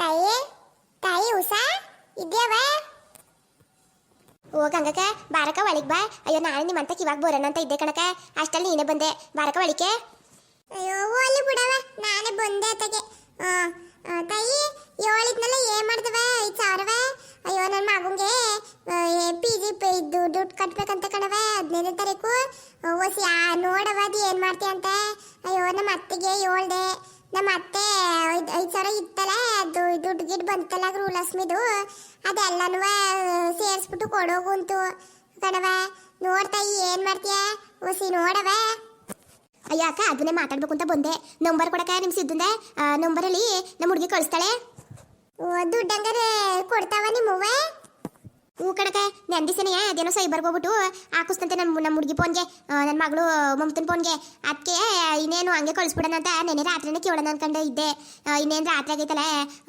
ತಾಯಿ ತಾಯಿ ಉಷಾ, ಇದ್ಯಾವ? ಓ ಗಂಗಕ್ಕ ಬಾರಕ ಒಳಗೆ ಬಾ. ಅಯ್ಯೋ ನಾನು ನಿಮ್ಮಂತ ಇವಾಗ ಬರೋಣ ಅಂತ ಇದ್ದೆ ಕಣಕ ಅಷ್ಟಲ್ಲಿ ನೀನೇ ಬಂದೆ. ಬಾರಕ ಒಳಿಕೆ ಅಯ್ಯೋ ಅಲ್ಲಿ ಬಿಡವ ನಾನೇ ಬಂದೆ ಅತ್ತಗೆ. ತಾಯಿ ಹೇಳಿದ್ನಲ್ಲ ಏನ್ ಮಾಡ್ದವ? ಐದು ಸಾವಿರವ ಅಯ್ಯೋ ನನ್ನ ಮಗುಂಗೆ ಪಿ ಜಿ ಇದು ದುಡ್ಡು ಕಟ್ಬೇಕಂತ ಕಣವ. ಹದಿನೈದನೇ ತಾರೀಕು. ಓಸಿ ನೋಡವ ಅದು ಏನು ಮಾಡ್ತೀಯ ಅಂತ. ಅಯ್ಯೋ ನಮ್ಮ ಅತ್ತಿಗೆ ಹೇಳ್ದೆ ನಮ್ಮ ಅತ್ತೆ ಐದು ಐದು ಸಾವಿರ ಇತ್ತಲ್ಲ, ಅದು ದುಡ್ಡು ಗಿಡ್ ಬಂತಲ್ಲ ಗೃಹಲಕ್ಷ್ಮಿದು, ಅದೆಲ್ಲನೂ ಸೇರಿಸ್ಬಿಟ್ಟು ಕೊಡೋಗುಂತು. ಕಣವ ನೋಡ್ತಾಯಿ ಏನು ಮಾಡ್ತೀಯ? ಓಸಿ ನೋಡವ ಅಯ್ಯೋ ಅಕ್ಕ, ಅದನ್ನೇ ಮಾತಾಡ್ಬೇಕು ಅಂತ ಬಂದೆ. ನಂಬರ್ ಕೊಡಕ ನಿಮ್ಮ ಸಿದ್ದಂದೆ ನಂಬರಲ್ಲಿ ನಮ್ಮ ಹುಡುಗಿ ಕಳಿಸ್ತಾಳೆ. ದುಡ್ಡು ಹಂಗಾರೆ ಕೊಡ್ತಾವ ನಿಮ್ಮವ್ವ? ಹೂ ಕಣಕ ನೆಂದಿಸನೆಯ ಅದೇನೋ ಸೈಬರ್ ಹೋಗ್ಬಿಟ್ಟು ಹಾಕಿಸ್ತಂತೆ ನಮ್ಮ ನಮ್ಮ ಹುಡುಗಿ ಫೋನ್ಗೆ ನನ್ನ ಮಗಳು ಮಮತನ ಫೋನ್ಗೆ. ಅದಕ್ಕೆ ಇನ್ನೇನು ಹಂಗೆ ಕಳಿಸ್ಬಿಡೋಣ ಅಂತ ನೆನೆ ರಾತ್ರಿನೇ ಕೇಳೋಣ ಅನ್ಕೊಂಡು ಇದ್ದೆ. ಇನ್ನೇನು ರಾತ್ರಿ ಆಗೈತಲ್ಲ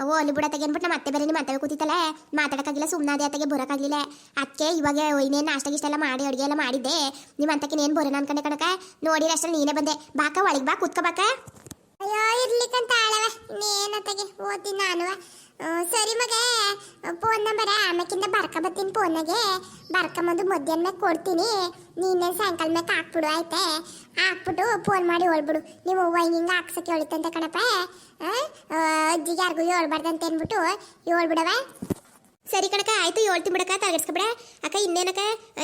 ಓ, ಅಲ್ಲಿ ಬಿಡ ತೆಗೆನ್ಬಿಟ್ಟು ನಮ್ಮ ಅತ್ತೆ ಬೇರೆ ನಿಮ್ಮ ಮಾತಾಡ ಕೂತಿತ್ತಲ್ಲ ಮಾತಾಡೋಕ್ಕಾಗಿಲ್ಲ ಸುಮ್ಮನೆ ಅದೇ ಅತ್ತಗೆ ಬರೋಕ್ಕಾಗಲಿಲ್ಲ. ಅದಕ್ಕೆ ಇವಾಗ ಇನ್ನೇನು ನಾಷ್ಟ ಇಷ್ಟೆಲ್ಲ ಮಾಡಿ, ಅಡುಗೆ ಎಲ್ಲ ಮಾಡಿದ್ದೆ. ನಿಮ್ಮ ಅಂತಕ್ಕೆ ಇನ್ನೇನು ಬರೋಣ ಅನ್ಕೊಂಡೆ ಕಣಕ ನೋಡಿ ಅಷ್ಟರಲ್ಲಿ ನೀನೇ ಬಂದೆ. ಬಾಕ, ಒಳಗೆ ಬಾ ಕೂತ್ಕೋಬಾಕ ಅಯ್ಯೋ ಇರ್ಲಿಕ್ಕಂತ ಆಳವ ಇನ್ನೇನತ್ತಗೆ ಓದಿ ನಾನು ಸರಿ ಮಗ. ಫೋನ್ ನಂಬರ ಆಮೇಕಿಂದ ಬರ್ಕ ಬರ್ತೀನಿ ಫೋನಾಗೆ. ಬರ್ಕೊಂಬಂದು ಮಧ್ಯಾಹ್ನ ಮ್ಯಾಗ ಕೊಡ್ತೀನಿ. ನೀನೆ ಸಾಯಂಕಾಲ ಮ್ಯಾಗ ಹಾಕ್ಬಿಡು, ಆಯ್ತೆ? ಹಾಕ್ಬಿಟ್ಟು ಫೋನ್ ಮಾಡಿ ಹೇಳ್ಬಿಡು. ನೀವು ಅವ್ವ ಹಿಂಗೆ ಹಾಕ್ಸಕ್ಕೆ ಹೇಳಿತಂತ ಕಣಪ್ಪ. ಅಜ್ಜಿಗೆ ಯಾರಿಗೂ ಹೇಳ್ಬಾರ್ದಂತ ಅಂದ್ಬಿಟ್ಟು ಹೇಳ್ಬಿಡವ. ಸರಿ ಕಣಕ ಆಯ್ತು, ಹೇಳ್ತೀನಿ ಬಿಡಕ ತಗಡ್ಸ್ಕೊಬಿಡ ಅಕ್ಕ, ಇನ್ನೇನಕ್ಕ?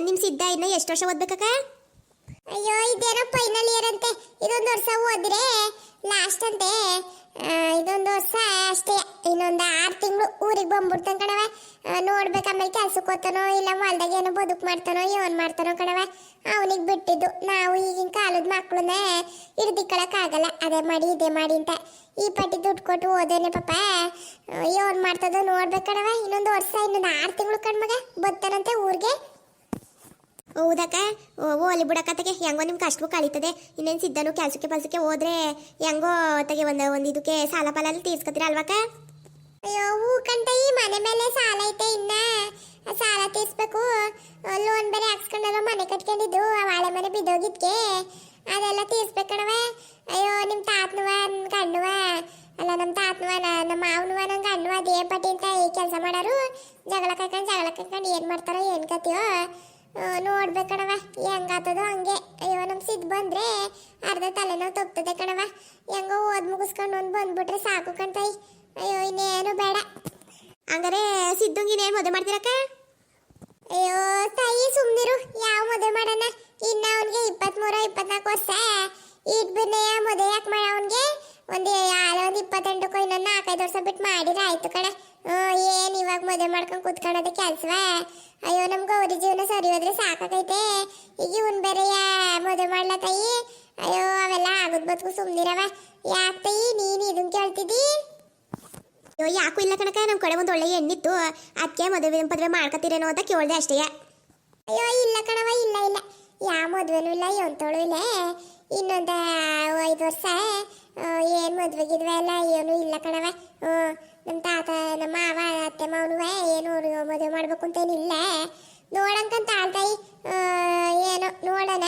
ನಿಮ್ ಸಿದ್ಧ ಇನ್ನ ಎಷ್ಟು ವರ್ಷ ಓದ್ಬೇಕಕ್ಕ? ಅಯ್ಯೋ, ಇದೇನೋ ಫೈನಲ್ ಇಯರ್ ಅಂತೆ. ಇದೊಂದು ವರ್ಷ ಓದ್ರೆ. ಲಾಸ್ಟ್ ಅಂತೆ. ಇದೊಂದು ವರ್ಷ ಅಷ್ಟೇ. ಇನ್ನೊಂದು ಆರು ತಿಂಗಳು ಊರಿಗೆ ಬಂದ್ಬಿಡ್ತಾನೆ ಕಣವ ನೋಡ್ಬೇಕು ಆಮೇಲೆ ಕೆಲ್ಸಕ್ಕೆ ಹೋಗ್ತಾನೋ, ಇಲ್ಲ ಹೊಲ್ದಾಗ ಏನೋ ಬದುಕು ಮಾಡ್ತಾನೋ, ಏನು ಮಾಡ್ತಾನೋ ಕಣವ ಅವನಿಗೆ ಬಿಟ್ಟಿದ್ದು ನಾವು ಈಗಿನ ಕಾಲದ ಮಕ್ಕಳನ್ನ ಹಿಡ್ದಿಕ್ಕಳಕ್ಕಾಗಲ್ಲ. ಅದೇ ಮಾಡಿ, ಇದೇ ಮಾಡಿ ಅಂತ. ಈ ಪಟ್ಟಿ ದುಡ್ಡು ಕೊಟ್ಟು ಓದೇನೆ ಪಾಪ. ಏನು ಮಾಡ್ತದೋ ನೋಡ್ಬೇಕು ಕಣವ ಇನ್ನೊಂದು ವರ್ಷ, ಇನ್ನೊಂದು ಆರು ತಿಂಗಳು ಕಣ್ಮಗ, ಬರ್ತಾನಂತೆ ಊರಿಗೆ. ಹೌದಕ್ಕ? ಓಲಿ ಬಿಡಕತ್ತಗೆ ಹೆಂಗೋ ನಿಮ್ಗೆ ಕಷ್ಟವೂ ಕಳೀತದೆ. ಇನ್ನೇನು ಸಿದ್ಧನು ಕೆಲಸಕ್ಕೆ ಪಲ್ಸಕ್ಕೆ ಹೋದ್ರೆ ಹೆಂಗೋ ತಗೆ ಒಂದು ಒಂದು ಇದಕ್ಕೆ ಸಾಲ ಪಾಲಲ್ಲಿ ತೀರ್ಸ್ಕೊತೀರ ಅಲ್ವಾಕ ಅಯ್ಯೋ, ಹೂ ಈ ಮನೆ ಮೇಲೆ ಸಾಲ ಐತೆ ಇನ್ನ. ಸಾಲ ತೀರ್ಸ್ಬೇಕು. ಲೋನ್ ಬೇರೆ ಹಾಕ್ಸ್ಕೊಂಡಲ್ಲ ಮನೆ ಕಟ್ಕೊಂಡಿದ್ದು ಬಾಳೆ ಮನೆ ಬಿದ್ದೋಗಿದ್ಕೆ. ಅದೆಲ್ಲ ತೀರ್ಸ್ಬೇಕು ಕಣವ ಅಯ್ಯೋ ನಿಮ್ಮ ತಾತನವ ನನ್ನ ಅಲ್ಲ ನಮ್ಮ ತಾತನವ ನಮ್ಮ ಮಾವನವ ನನ್ನ ಗಂಡುವ ಅದೇ ಪಟ್ಟಿ ಅಂತ ಕೆಲಸ ಮಾಡಾರು. ಜಗಳ ಕಕ್ಕಂಡು ಜಗಳ ಕಕ್ಕಂಡು ಏನು ಮಾಡ್ತಾರೋ, ಏನು ಕತಿಯೋ ನೋಡ್ಬೇಕಣವ ಕಣವ ಹೆಂಗಾತದೋ ಹಂಗೆ. ಅಯ್ಯೋ ನಮ್ಮ ಸಿದ್ ಬಂದ್ರೆ ಅರ್ಧ ತಲೆನೋವು ತಪ್ತದೆ ಕಣವ ಹೆಂಗೋ ಓದ್ ಮುಗಿಸ್ಕೊಂಡು ಒಂದು ಬಂದ್ಬಿಟ್ರೆ ಸಾಕು ಕಣ್ತಾಯಿ. ಅಯ್ಯೋ, ಇನ್ನೇನು ಬೇಡ. ಹಂಗಾರೆ ಸಿದ್ದುಂಗ್ ಇನ್ನೇನು ಮದುವೆ ಮಾಡ್ತೀರಕ್ಕ? ಅಯ್ಯೋ, ತಾಯಿ ಸುಮ್ಮನಿರು ಯಾವ ಮದುವೆ ಮಾಡೋಣ? ಇನ್ನ ಅವನಿಗೆ ಇಪ್ಪತ್ಮೂರು, ಇಪ್ಪತ್ನಾಲ್ಕು ವರ್ಷ. ಇಟ್ ಬಿನ್ನೆ ಮದುವೆ ಯಾಕೆ ಮಾಡ ಅವನಿಗೆ? ಒಂದು ಒಂದು ಇಪ್ಪತ್ತೆಂಟಕ್ಕೋ ಇನ್ನೊಂದು ನಾಲ್ಕೈದು ವರ್ಷ ಬಿಟ್ಟು ಮಾಡಿದ್ರೆ ಆಯ್ತು ಕಣೆ. ಏನ್ ಇವಾಗ ಮದುವೆ ಮಾಡ್ಕೊಂಡು ಕೂತ್ಕೊಳ್ಳೋದು ಕೆಲ್ಸವ? ಅಯ್ಯೋ, ನಮ್ ಗೌರಿ ಜೀವನ ಸರಿ ಹೋದ್ರೆ ಸಾಕಾಗೈತೆ. ಈಗ ಇವನ್ ಬೇರೆ ಮದುವೆ ಮಾಡ್ಲ ತಾಯಿ? ಅಯ್ಯೋ, ಅವೆಲ್ಲ ಆಗದ್ ಬದ್ಕು ಸುಮ್ಮನಿರವ ಯಾಕೆ ತಾಯಿ, ನೀನು ಇದನ್ ಕೇಳ್ತಿದ್ದಿ? ಅಯ್ಯೋ ಯಾಕೂ ಇಲ್ಲ ಕಣಕ ನಮ್ಮ ಕಡೆ ಒಂದು ಒಳ್ಳೆ ಹೆಣ್ಣಿತ್ತು ಅದಕ್ಕೆ ಮದುವೆ ಪದುವೆ ಮಾಡ್ಕೊತೀರೇನೋ ಅಂತ ಕೇಳ್ದೆ ಅಷ್ಟೇ. ಅಯ್ಯೋ, ಇಲ್ಲ ಕಣವ ಇಲ್ಲ ಇಲ್ಲ. ಯಾವ ಮದುವೆನೂ ಇಲ್ಲ ಎಂತಳು ಇಲ್ಲ. ಇನ್ನೊಂದು ಐದು ವರ್ಷ ಏನು ಮದುವೆ ಗಿದ್ವೆ ಎಲ್ಲ ಏನೂ ಇಲ್ಲ ಕಣವ ಹ್ಞೂ ನಮ್ಮ ತಾತ ನಮ್ಮ ಮಾವ, ಅತ್ತೆ ಮಾವನುವ ಏನು ಮದುವೆ ಮಾಡ್ಬೇಕು ಅಂತೇನಿಲ್ಲ ನೋಡಂಕಂತ ಆಳ್ತಾಯಿ ಏನು ನೋಡೋಣ.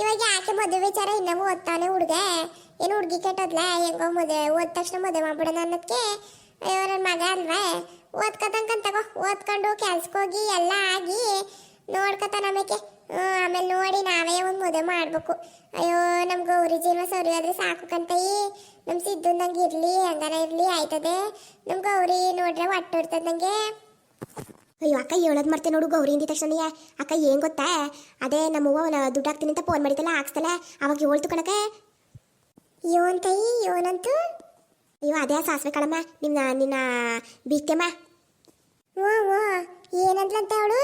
ಇವಾಗ ಯಾಕೆ ಮದುವೆ ವಿಚಾರ ಇನ್ನೂ ಓದ್ತಾನೆ ಹುಡುಗ? ಏನು ಹುಡುಗಿ ಕೆಟ್ಟದ್ಲ? ಹೆಂಗೋ ಮದುವೆ ಓದ್ ತಕ್ಷಣ ಮದುವೆ ಮಾಡ್ಬಿಡೋಣ ಅನ್ನೋದಕ್ಕೆ ನನ್ನ ಮಗ ಅಲ್ವೇ? ಓದ್ಕೊತಂಕಂತ ತಗೋ. ಓದ್ಕೊಂಡು ಕೆಲ್ಸಕ್ಕೆ ಹೋಗಿ ಎಲ್ಲ ಆಗಿ ನೋಡ್ಕೋತಾನ ನಮಗೆ ಆಮೇಲೆ ನೋಡಿ ನಾವೇ ಒಂದು ಮದುವೆ ಮಾಡ್ಬೇಕು. ಅಯ್ಯೋ ನಮ್ಮ ಗೌರಿ ಜೀವ ಸರಿ ಆದ್ರೆ ಸಾಕು ಕಂತಯಿ ನಮ್ಮ ಸಿದ್ಧಂದಂಗೆ ಇರ್ಲಿ ಹಂಗಾರ ಇರ್ಲಿ, ಆಯ್ತದೆ. ನಮ್ಮ ಗೌರಿ ನೋಡ್ರೆ ಇರ್ತದೆ ನಂಗೆ. ಅಯ್ಯೋ, ಅಕ್ಕ ಹೇಳೋದು ಮಾಡ್ತೆ ನೋಡು ಗೌರಿ ಇಂದ ತಕ್ಷಣ ಅಕ್ಕ, ಏನ್ ಗೊತ್ತಾ? ಅದೇ ನಮ್ಮವ್ವ ದುಡ್ಡು ಹಾಕ್ತೀನಿ ಅಂತ ಫೋನ್ ಮಾಡಿದ್ದಲ್ಲ ಹಾಕ್ಸ್ತಲ್ಲ ಅವಾಗ ಹೇಳ್ತು ಕಣಕ್ಕೆ. ಯೋನ್ ತಾಯಿ ಯೋನಂತು ಅಯ್ಯೋ ಅದೇ ಸಾಸಿವೆ ಕಳಮ್ಮ ನಿನ್ನ ನಿನ್ನ ಬೀಕ್ತೆಮ್ಮ ಓ ಓ ಏನಂದ್ಲಂತ ಅವಳು?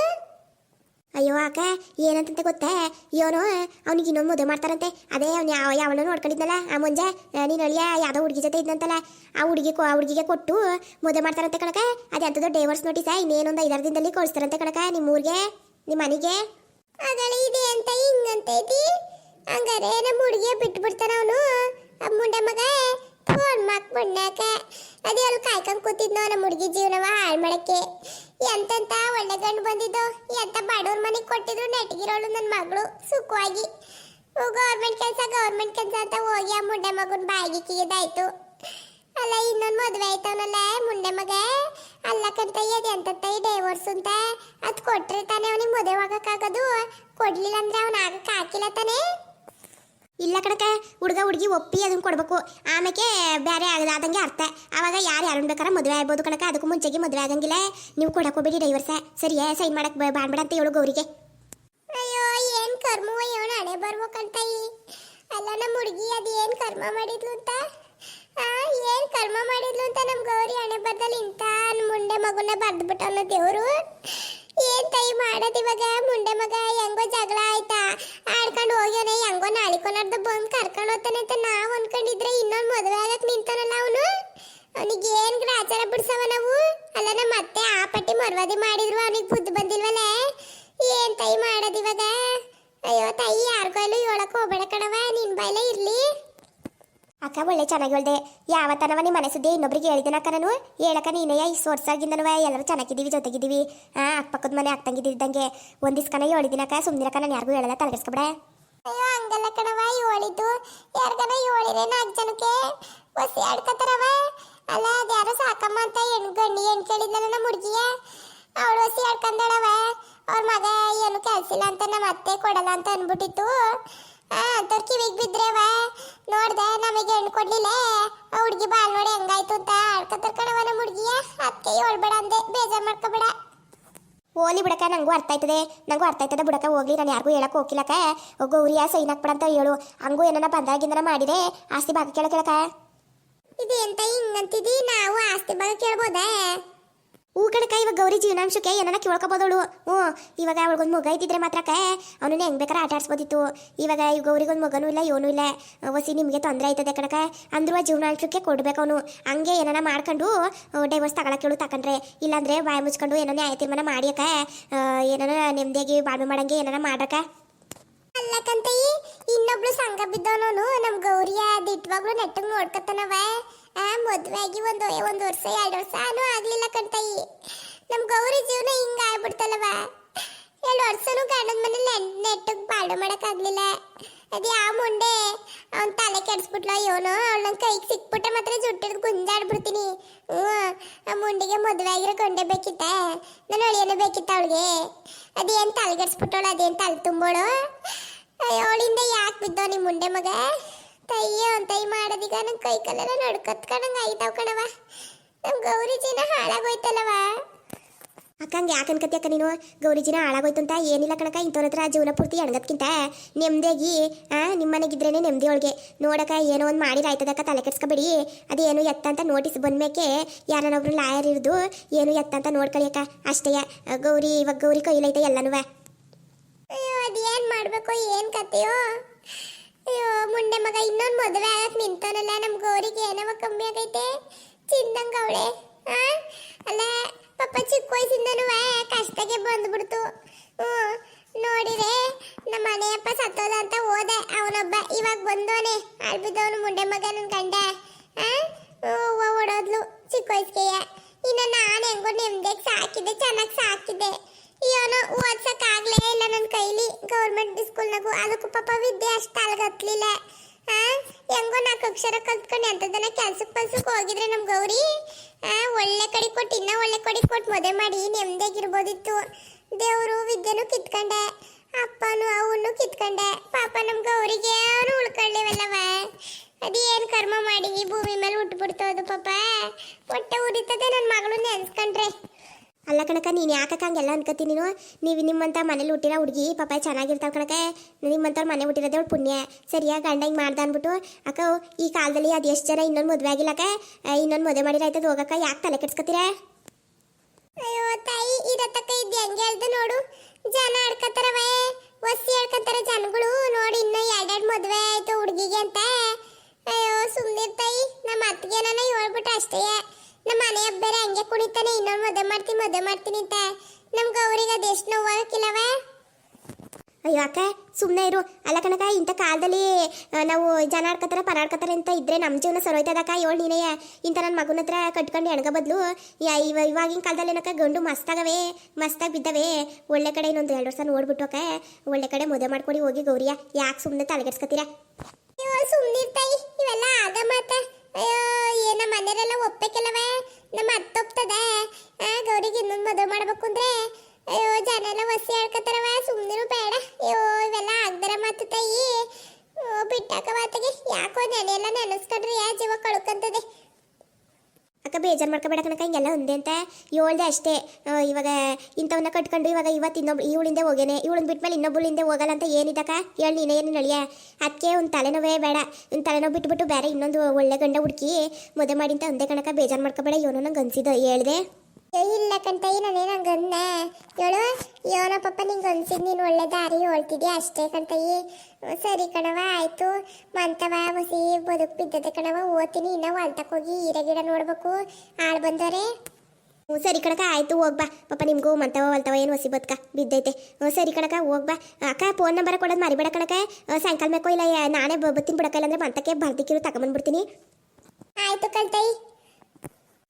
ಅಯ್ಯೋ ಅಕ್ಕ ಏನಂತಂತ ಗೊತ್ತೇ? ಇವನು ಅವ್ನಿಗೆ ಇನ್ನೊಂದು ಮದುವೆ ಮಾಡ್ತಾರಂತೆ. ಅದೇ ಅವ್ನು ಯಾವ ಯಾವನ ನೋಡ್ಕೊಂಡಿದ್ನಲ್ಲ ಆ ಮುಂಜೆ. ನೀನು ಅಳಿಯ ಯಾವುದೋ ಹುಡುಗಿ ಜೊತೆ ಇದ್ದಂತಲ್ಲ ಆ ಹುಡುಗಿ ಆ ಹುಡುಗಿಗೆ ಕೊಟ್ಟು ಮದುವೆ ಮಾಡ್ತಾರಂತೆ ಕಣಕ. ಅದೇ ಅಂಥದ್ದು ಡೇವರ್ಸ್ ನೋಟಿಸ ಇನ್ನೇನೊಂದು ಐದಾರು ದಿನದಲ್ಲಿ ಕಳಿಸ್ತಾರಂತೆ ಕಣಕ ನಿಮ್ಮ ಊರಿಗೆ ನಿಮ್ಮ ಮನೆಗೆ ಅದಲ್ಲ ಇದೆ ಅಂತ ಹಿಂಗಂತ ಐತಿ ಹಂಗಾರೆ ನಮ್ಮ ಹುಡುಗಿಯ ಬಿಟ್ಟು ಬಿಡ್ತಾನ ಅವನು ಮುಂಡೆ ಮಗ. ಫೋನ್ ಮಾಕ್ ಬಣ್ಣಾಕ ಅದೇ ಅಲ್ಲಿ ಕಾಯ್ಕೊಂಡು ಕೂತಿದ್ನೋ ನಮ್ಮ ಹುಡುಗಿ ಜೀವನವ ಹಾಳು ಮಾಡಕ್ಕೆ. ಎಂತೆಂತ ಒಳ್ಳೆ ಗಂಡು ಬಂದಿದ್ದು, ಎಂತ ಬಡವ್ರ ಮನೆಗೆ ಕೊಟ್ಟಿದ್ರು ನೆಟ್ಗಿರೋಳು ನನ್ನ ಮಗಳು ಸುಖವಾಗಿ. ಗೌರ್ಮೆಂಟ್ ಕೆಲಸ ಗೌರ್ಮೆಂಟ್ ಕೆಲಸ ಅಂತ ಹೋಗಿ ಆ ಮುಂಡೆ ಮಗನ ಬಾಯಿಗೆ ಕಿಗಿದಾಯ್ತು ಅಲ್ಲ, ಇನ್ನೊಂದು ಮದುವೆ ಆಯ್ತವನಲ್ಲ, ಮುಂಡೆ ಮಗ? ಅಲ್ಲ ಕಂತ ಅದು ಎಂತ ತೈ ಡೈವರ್ಸ್ ಅಂತ? ಅದ್ ಕೊಟ್ಟರೆ ತಾನೇ ಅವನಿಗೆ ಮದುವೆ ಆಗಕ್ಕಾಗೋದು? ಕೊಡ್ಲಿಲ್ಲ ಅಂದ್ರೆ ಅವನ ಆಗಕ್ಕೆ ಹಾಕಿಲ್ಲ ತಾನೇ? ಇಲ್ಲ ಕಣಕ ಹುಡುಗ ಹುಡುಗಿ ಒಪ್ಪಿ ಅದನ್ನ ಕೊಡ್ಬೇಕು. ಆಮೇಲೆ ಬೇರೆ ಆಗದಾದಂಗೆ ಅರ್ಥ. ಅವಾಗ ಯಾರು ಯಾರು ಬೇಕಾರ ಮದುವೆ ಆಗ್ಬೋದು ಕಣಕ ಅದಕ್ಕೂ ಮುಂಚೆಗೆ ಮದುವೆ ಆಗಂಗಿಲ್ಲ. ನೀವು ಕೊಡಕ್ ಹೋಗ್ಬೇಡಿ ಡೈವರ್ಸ ಸರಿಯೇ ಸೈನ್ ಮಾಡಕ್ ಬ- ಬಾಡ್ಬೇಡ ಅಂತ ಹೇಳು ಗೌರಿಗೆ. ಅಯ್ಯೋ, ಏನ್ ಕರ್ಮವ ಇವನು ಹಣೆ ಬರ್ಬೇಕಂತಾಯಿ ಅಲ್ಲ ನಮ್ಮ ಹುಡುಗಿ ಅದು ಏನ್ ಕರ್ಮ ಮಾಡಿದ್ಲು ಅಂತ? ಏನ್ ಕರ್ಮ ಮಾಡಿದ್ಲು ಅಂತ ನಮ್ ಗೌರಿ ಹಣೆ ಬರ್ದಲ್ಲಿ ಇಂತ ಮುಂಡೆ ಮಗುನ ಬರ್ದು ಬಿಟ್ಟವನ ದೇವ್ರು? ಏನ್ ತೈ ಮಾಡೋದ್ ಇವಾಗ? ಮುಂಡೆ ಮಗ ಹೆಂಗೋ ಜಗಳ ಆಯ್ತಾ? ಆಡ್ಕೊಂಡು ಹೋಗ್ಯವನೆ ಹೆಂಗೋ ನಾಳಿಕೊನಾರ್ದು ಬಂದು ಕರ್ಕೊಂಡು ಹೋಗ್ತಾನೆ ಅಂತ ನಾವು ಅನ್ಕೊಂಡಿದ್ರೆ ಇನ್ನೊಂದು ಮದುವೆ ಆಗಕ್ ನಿಂತಾನಲ್ಲ ಅವನು? ಅವನಿಗೆ ಏನ್ ಗ್ರಾಚಾರ ಬಿಡ್ಸವ ನಾವು? ಅಲ್ಲ ನಮ್ಮ ಮತ್ತೆ ಆ ಪಟ್ಟಿ ಮರ್ವಾದಿ ಮಾಡಿದ್ರು, ಅವನಿಗೆ ಬುದ್ಧಿ ಬಂದಿಲ್ವಲ್ಲ ಏನ್ ತೈ ಮಾಡೋದ್ ಇವಾಗ? ಅಯ್ಯೋ ತಾಯಿ ಹೇಳಕ್ ಅಕ್ಕ, ಒಳ್ಳೆ ಚೆನ್ನಾಗಿ ಹೇಳ್ದೆ. ಯಾವತ್ತನವ ನಿಮ್ಮ ಮನೆ ಸುದ್ದಿ ಇನ್ನೊಬ್ರಿಗೆ ಹೇಳಿದ್ದೇನೆ ಅಕ್ಕ ನಾನು. ಹೇಳಕ್ಕ, ನೀನೇ ಈ ಸೋರ್ಸಾಗಿಂದನವ ಎಲ್ಲರೂ ಚೆನ್ನಾಗಿದ್ದೀವಿ, ಜೊತೆಗಿದ್ದೀವಿ. ಆ ಅಕ್ಕಪಕ್ಕದ ಮನೆ ಅಕ್ಕಂಗಿದ್ದಂಗೆ ಒಂದಿಸ್ಕನ ಹೇಳಿದಿನಕ್ಕ ಸುಮ್ಮನಿರಕ್ಕ ನಾನು ಯಾರಿಗೂ ಹೇಳಲ್ಲ ತಲೆಗೆಸ್ಕೊಬೇಡ ಅಯ್ಯೋ, ಹಂಗಲ್ಲ ಕಣವ ಹೇಳಿದ್ದು ಯಾರಿಗನ ಹೇಳಿದ್ರೆ ನಾಲ್ಕು ಜನಕ್ಕೆ? ಹೊಸಿ ಆಡ್ಕತ್ತಾರವ ಅಲ್ಲ, ಅದ್ಯಾರೋ ಸಾಕಮ್ಮ ಅಂತ ಹೆಣ್, ಗಂಡಿ ಹೆಣ್ ಕೇಳಿದ್ನಲ್ಲ ನಮ್ಮ ಹುಡುಗಿಯ? ಅವಳು ಹೊಸಿ ಆಡ್ಕೊಂಡಳವ ಅವ್ರ ಮಗ ಏನು ಕೆಲ್ಸಿಲ್ಲ ಅಂತ ನಮ್ಮ ಅತ್ತೆ ಕೊಡಲ್ಲ ಅಂತ ಅನ್ಬಿಟ್ಟಿತ್ತು ಆ ಅಂತವ್ರ ಕಿವಿಗೆ ಬಿದ್ರೆವ? ನೋಡ್ದೆ ನಮಗೆ ಹೆಣ್ಣು ಕೊಡ್ಲಿಲ್ಲ. ಆ ಹುಡುಗಿ ಬಾಳ್ ನೋಡಿ ಹೆಂಗಾಯ್ತು ಅಂತ ಆಡ್ಕತ್ತಾರ ಕಣವ ನಮ್ಮ ಹುಡುಗಿಯ. ಅದಕ್ಕೆ ಹೇಳ್ಬೇಡ ಅಂದೆ. ಬೇಜಾರು ಮಾಡ್ಕೋಬೇಡ. ಓಲಿ ಬಿಡಕ ನಂಗೂ ಅರ್ಥ ಆಯ್ತದೆ. ನಂಗೂ ಅರ್ಥ ಆಯ್ತದೆ ಬಿಡಕ ಹೋಗ್ಲಿ. ನಾನು ಯಾರಿಗೂ ಹೇಳಕ್ ಹೋಗಿಲ್ಲಕ ಗೌರಿಯ ಸೈನ್ ಹಾಕ್ಬಿಡ ಅಂತ ಹೇಳು. ಹಂಗೂ ಏನನ ಬಂದಾಗಿಂದನ ಮಾಡಿದೆ. ಆಸ್ತಿ ಭಾಗ ಕೇಳಕ ಇದು ಎಂತ ಹಿಂಗಂತಿದಿ? ನಾವು ಆಸ್ತಿ ಭಾಗ ಕೇಳ್ಬೋದಾ? ಹೂ ಕಣಕ ಇವಾಗ ಗೌರಿ ಜೀವನಾಂಶಕ್ಕೆ ಏನನ್ನ ಕೇಳ್ಕೊಬೋದವಳು. ಹ್ಞೂ, ಇವಾಗ ಅವಳಿಗೊಂದು ಮಗ ಇದ್ದಿದ್ರೆ ಮಾತ್ರಕ ಅವನನ್ನ ಹೆಂಗೆ ಬೇಕಾದ್ರೆ ಆಟ ಆಡಿಸ್ಬೋದಿತ್ತು. ಇವಾಗ ಈ ಗೌರಿಗೊಂದು ಮಗನೂ ಇಲ್ಲ ಏನೂ ಇಲ್ಲ. ವಸಿ ನಿಮಗೆ ತೊಂದರೆ ಆಯ್ತದೆ ಕಣಕ ಅಂದ್ರೂ ಆ ಜೀವನಾಂಶಕ್ಕೆ ಕೊಡ್ಬೇಕು ಅವನು ಹಂಗೆ ಏನನ ಮಾಡ್ಕೊಂಡು ಡೈವರ್ಸ್ ತಗೊಳಕ್ಕೆ ಕೇಳು ತಕೊಂಡ್ರೆ. ಇಲ್ಲಾಂದ್ರೆ ಬಾಯಿ ಮುಚ್ಕೊಂಡು ಏನೋ ನ್ಯಾಯ ತೀರ್ಮಾನ ಮಾಡಿಯಕ ಏನಾರ ನೆಮ್ಮದಿಯಾಗಿ ಬಾಳ್ವೆ ಮಾಡಂಗೆ ಏನಾರ ಮಾಡಕ ಅಲ್ಲಕಂತಯಿ ಇನ್ನೊಬ್ಳು ಸಂಘ ಬಿದ್ದವನು ನಮ್ ಗೌರಿಯ ದಿಟ್ವಾಗ್ಲು ನೆಟ್ಟಗ್ ನೋಡ್ಕೊತಾನವ. ಆ, ಮದ್ವೆ ಆಗಿ ಒಂದು ಒಂದು ವರ್ಷ, ಎರಡು ವರ್ಷ ಅನು ಆಗ್ಲಿಲ್ಲ ಕಣ್ತಾಯಿ ನಮ್ ಗೌರಿ ಜೀವನ ಹಿಂಗ ಆಗ್ಬಿಡ್ತಲ್ಲವ ಎರಡು ವರ್ಷನೂ ಗಂಡನ ಮನೇಲಿ ನೆಟ್ಟಗ್ ಬಾಳು ಮಾಡಕ್ ಆಗ್ಲಿಲ್ಲ. ಅದ್ ಯಾವ ಮುಂಡೆ? ಅವ್ನ್ ತಲೆ ಕೆಡ್ಸ್ಬಿಟ್ಲ ಇವನು ಅವಳ ಕೈಗೆ ಸಿಕ್ಬಿಟ್ಟ ಮಾತ್ರ ಜುಟ್ಟಿಡ್ ಗುಂಜಾಡ್ಬಿಡ್ತೀನಿ. ಆ ಮುಂಡಿಗೆ ಮದುವೆ ಆಗಿರೋ ಕೊಂಡೆ ಬೇಕಿತ್ತ? ನಾನು ಅಳಿಯನ ಬೇಕಿತ್ತ ಅವಳಿಗೆ? ಅದೇನ್ ತಲೆ ಕೆಡ್ಸ್ಬಿಟ್ಟವಳು ಅದೇನ್ ತಲೆ ತುಂಬೋಳು? ಬಿದ್ದೋ ನಿಮ್ಮ ಮುಂಡೆ ಮಗ. ತಯ್ಯ ಅಂತ ತೈ ಮಾಡೋದೀಗ ನನ್ ಕೈ ಕಾಲೆಲ್ಲ ನಡ್ಕತ್ ಕಣಂಗ ಆಯ್ತಾವ್ ಕಣವ ನಮ್ ಗೌರಿ ಜೀನ ಹಾಳಾಗೋಯ್ತಲ್ಲವ ಅಕ್ಕಂಗೆ ಯಾಕೆ ಅನ್ಕತಿ ಅಕ್ಕ ನೀನು? ಗೌರಿಜಿನ ಹಾಳಾಗೋಯ್ತು ಅಂತ ಏನಿಲ್ಲ ಕಣಕ ಇಂಥವ್ರ ಹತ್ರ ಜೀವನ ಪೂರ್ತಿ ಎಣ್ಗತ್ಕಿಂತ ನೆಮ್ಮದಿಯಾಗಿ ಆ ನಿಮ್ಮ ಮನೆಗಿದ್ರೇನೆ ನೆಮ್ಮದಿ ಒಳಗೆ. ನೋಡಕ ಏನೋ ಒಂದು ಮಾಡಿರ ಆಯ್ತದಕ್ಕ ತಲೆ ಕೆಡ್ಸ್ಕೊಬೇಡಿ. ಅದೇನು ಎತ್ತ ಅಂತ ನೋಟಿಸ್ ಬಂದ್ಮೇಕೆ ಯಾರನ್ನೊಬ್ರು ಲಾಯರ್ ಇರ್ದು ಏನು ಎತ್ತ ಅಂತ ನೋಡ್ಕೊಳಿಯಕ್ಕ ಅಷ್ಟೇ ಗೌರಿ ಇವಾಗ ಗೌರಿ ಕೈಲೈತೆ ಎಲ್ಲನೂ ಅಯ್ಯೋ ಅದೇನ್ ಮಾಡಬೇಕು ಏನು ಕತೆಯೋ? ಅಯ್ಯೋ, ಮುಂಡೆ ಮಗ ಇನ್ನೊಂದು ಮದುವೆ ಆಗಕ್ಕೆ ನಿಂತವನಲ್ಲ ನಮ್ ಗೌರಿಗೆ ಏನವ ಕಮ್ಮಿ ಆಗೈತೆ? ಚಿಂದಂಗ ಅವಳೆ ಅಲ್ಲ, ಪಾಪ ಚಿಕ್ಕ ವಯಸ್ಸಿಂದನೂ ಕಷ್ಟಕ್ಕೆ ಬಂದ್ಬಿಡ್ತು. ಹ್ಮ್ ನೋಡಿರೆ ನಮ್ಮ ಮನೆಯಪ್ಪ ಸತ್ತೋದ ಅಂತ ಹೋದೆ. ಅವನೊಬ್ಬ ಇವಾಗ ಬಂದವನೇ. ಅಳ್ಬಿದ್ದವನು ಮುಂಡೆ ಮಗ ನನ್ನ ಗಂಡ. ಓಡೋದ್ಲು ಚಿಕ್ಕ ವಯಸ್ಸಿಗೆ ಇನ್ನು ನಾನು ಹೆಂಗೋ ನೆಮ್ಮದಿಯಾಗಿ ಸಾಕಿದೆ ಚೆನ್ನಾಗಿ ಸಾಕಿದ್ದೆ. ಏನೋ ಓದ್ಸಕ್ ಆಗ್ಲೇ ಇಲ್ಲ ನನ್ನ ಕೈಲಿ. ಗೌರ್ಮೆಂಟ್ ಸ್ಕೂಲ್ನಾಗು. ಅದಕ್ಕೂ ಪಾಪ ವಿದ್ಯೆ ಅಷ್ಟು ಅಲ್ಗತ್ಲಿಲ್ಲ. ಹೆಂಗೋ ನಾಲ್ಕು ಅಕ್ಷರ ಕಲ್ತ್ಕೊಂಡು. ಎಂತದನ್ನ ಕೆಲ್ಸಕ್ಕೆ ಪಲ್ಸಕ್ಕೆ ಹೋಗಿದ್ರೆ ನಮ್ ಗೌರಿ ಒಳ್ಳೆ ಕಡೆ ಕೊಟ್ಟು ಇನ್ನ ಒಳ್ಳೆ ಕಡೆ ಕೊಟ್ಟು ಮದುವೆ ಮಾಡಿ ನೆಮ್ಮದಿಯಾಗಿರ್ಬೋದಿತ್ತು ದೇವರು ವಿದ್ಯೆನೂ ಕಿತ್ಕೊಂಡೆ. ಅಪ್ಪನು ಅವನು ಕಿತ್ಕೊಂಡೆ. ಪಾಪ ನಮ್ಮ ಗೌರಿಗೆ ಅವನು ಉಳ್ಕೊಳ್ಳಿವಲ್ಲವ ಅದೇನ್ ಕರ್ಮ ಮಾಡಿ ಭೂಮಿ ಮೇಲೆ ಉಟ್ಬಿಡ್ತೋದು ಪಾಪ. ಹೊಟ್ಟೆ ಉರಿತದೆ. ನನ್ನ ಮಗಳು ನೆನ್ಸ್ಕೊಂಡ್ರೆ ಅಲ್ಲ ಕಣಕ ನೀನು ಯಾಕೆ ಹಂಗೆಲ್ಲ ಅನ್ಕತಿ ನೀನು? ನೀವು ನಿಮ್ಮಂತ ಮನೇಲಿ ಹುಟ್ಟಿರೋ ಹುಡುಗಿ ಪಾಪ ಚೆನ್ನಾಗಿರ್ತಾವೆ ಕಣಕ ನಿಮ್ಮಂಥವ್ರು ಮನೆ ಹುಟ್ಟಿರೋದೇ ಅವ್ಳು ಪುಣ್ಯ. ಸರಿಯಾ, ಗಂಡ ಹಿಂಗೆ ಮಾಡ್ದ ಅಂದ್ಬಿಟ್ಟು ಅಕ್ಕ ಈ ಕಾಲದಲ್ಲಿ ಅದು ಎಷ್ಟು ಜನ ಇನ್ನೊಂದು ಮದುವೆ ಆಗಿಲ್ಲಕ್ಕ ಇನ್ನೊಂದು ಮದುವೆ ಮಾಡಿರ ಆಯ್ತದ ಹೋಗಕ್ಕ. ಯಾಕೆ ತಲೆ ಕೆಡ್ಸ್ಕೊತೀರಾ ಅಯ್ಯೋ, ತಾಯಿ ಇರತಕ್ಕ ಇದ್ದು ಹೆಂಗೆ ಹೇಳ್ದು ನೋಡು. ಜನ ಆಡ್ಕತ್ತಾರವೇ. ಒಸಿ ಆಡ್ಕತ್ತಾರ ಜನಗಳು. ನೋಡಿ ಇನ್ನೂ ಎರಡೆರಡು ಮದುವೆ ಆಯ್ತು ಹುಡುಗಿಗೆ ಅಂತ. ಅಯ್ಯೋ ಸುಮ್ಮನೆ ತಾಯಿ. ನಮ್ಮ ಅತ್ತಿಗೆ ನಾನು ಹೇಳ್ಬಿಟ್ಟು ಅಷ್ಟೇ. ನಮ್ಮ ಮನೆ ಬೇರೆ ಹಂಗೆ ಕುಣಿತಾನೆ ಇನ್ನೊಂದು ಮದುವೆ ಮಾಡ್ತೀನಿ ಮದುವೆ ಮಾಡ್ತೀನಿ ಅಂತ. ನಮ್ಮ ಗೌರಿಗೆ ನೋವು ನೋವಾಗಕ್ಕಿಲ್ಲವೇ ಅಯ್ಯೋ ಅಕ್ಕ ಸುಮ್ಮನೆ ಇರು. ಅಲ್ಲ ಕಣಕ ಇಂಥ ಕಾಲದಲ್ಲಿ ನಾವು ಜನ ಆಡ್ಕತ್ತಾರ ಪರ ಅಂತ ಇದ್ರೆ ನಮ್ಮ ಜೀವನ ಸರೋಯ್ತದಕ್ಕ ಏಳು ನೀನೇ ಇಂಥ ನನ್ನ ಮಗುನ ಹತ್ರ ಕಟ್ಕೊಂಡು ಎಣ್ಗ ಬದಲು. ಇವ ಇವಾಗಿನ ಕಾಲದಲ್ಲಿ ಏನಕ್ಕ ಗಂಡು ಮಸ್ತಾಗವೆ ಮಸ್ತಾಗಿ ಬಿದ್ದವೆ. ಒಳ್ಳೆ ಕಡೆ ಇನ್ನೊಂದು ಎರಡು ವರ್ಷ ನೋಡ್ಬಿಟ್ಟು ಅಕ್ಕ. ಒಳ್ಳೆ ಕಡೆ ಮದುವೆ ಮಾಡ್ಕೊಡಿ ಹೋಗಿ ಗೌರಿಯ. ಯಾಕೆ ಸುಮ್ಮನೆ ತಲೆಗೆಡ್ಸ್ಕೊತೀರಾ ಸುಮ್ಮನಿರ್ತಾಯಿ ಇವೆಲ್ಲ ಆಗ ಮಾತ. ಅಯ್ಯೋ ಏನ ಮನೆಯರೆಲ್ಲ ಒಪ್ಪಬೇಕಲ್ಲವೇ ನಮ್ಮ ಆ, ಗೌರಿಗೆ ಇನ್ನೊಂದು ಮದುವೆ ಮಾಡ್ಬೇಕು ಅಂದ್ರೆ, ಅಯ್ಯೋ ಜನ ಎಲ್ಲ ಒಸಿ ಬೇಜಾರು ಮಾಡ್ಕೊಬೇಡ ಕಣಕ ಹಿಂಗೆಲ್ಲ ಒಂದೇ ಅಂತ ಹೇಳ್ದೆ ಅಷ್ಟೇ. ಇವಾಗ ಇಂಥವನ್ನ ಕಟ್ಕೊಂಡು ಇವಾಗ ಇವತ್ತು ಇನ್ನೊಬ್ಳು ಇವಳಿಂದ ಹೋಗೇನೆ ಇವಳನ್ನ ಬಿಟ್ಮೇಲೆ ಇನ್ನೊಬ್ಬಳಿಂದ ಹೋಗಲ್ಲ ಅಂತ ಏನಿದಕ್ಕ ಹೇಳಿ ನೀನೇ, ಏನು ನಳಿಯ ಅದಕ್ಕೆ ಒಂದು ತಲೆನೋವೇ ಬೇಡ. ಒಂದು ತಲೆನೋವು ಬಿಟ್ಬಿಟ್ಟು ಬೇರೆ ಇನ್ನೊಂದು ಒಳ್ಳೆ ಗಂಡ ಹುಡುಕಿ ಮದುವೆ ಮಾಡಿ ಅಂತ ಒಂದೇ ಕಣಕ ಬೇಜಾರು ಮಾಡ್ಕೊಬೇಡ, ಇವನು ನಂಗೆ ಅನ್ಸಿದ್ದು, ಹೇಳ್ದೆ. ಇಲ್ಲ ಕಣ್ತಾಯಿ ನಾನೇನು ಹಂಗೆ ಅಂದೆ ಹೇಳು ಯೋನ ಪಾಪ ನಿಂಗೆ ಅನ್ಸಿದ್ ನೀನು ಒಳ್ಳೆ ದಾರಿ ಹೇಳ್ತಿದ್ಯಾ ಅಷ್ಟೇ ಕಣ್ತಾಯಿ ಸರಿ ಕಣವ ಆಯ್ತು. ಮಂತವ ಹೊಸಿ ಬದುಕು ಬಿದ್ದದೆ ಕಣವ ಓದ್ತೀನಿ. ಇನ್ನ ಹೊಲ್ತಕ್ ಹೋಗಿ ಹೀರೆ ಗಿಡ ನೋಡ್ಬೇಕು. ಆಳ್ ಬಂದವ್ರೆ. ಹ್ಞೂ ಸರಿ ಕಣಕ ಆಯ್ತು ಹೋಗ್ಬಾ ಪಾಪ ನಿಮಗೂ ಮಂತವ ಹೊಲ್ತವ ಏನು ಹೊಸಿ ಬದುಕ ಬಿದ್ದೈತೆ. ಹ್ಞೂ ಸರಿ ಕಣಕ ಹೋಗ್ಬಾ ಅಕ್ಕ ಫೋನ್ ನಂಬರ್ ಕೊಡೋದು ಮರಿಬೇಡ ಕಣಕ ಸಾಯಂಕಾಲ ಮೇಕೋ ಇಲ್ಲ ನಾನೇ ಬ- ಬಿಡಕ ಇಲ್ಲಾಂದ್ರೆ ಮಂತಕ್ಕೆ ಬರ್ದಿಕ್ಕಿರು ತಗೊಂಬಂದ್ಬಿಡ್ತೀನಿ. ಆಯ್ತು ಕಲ್ತೈ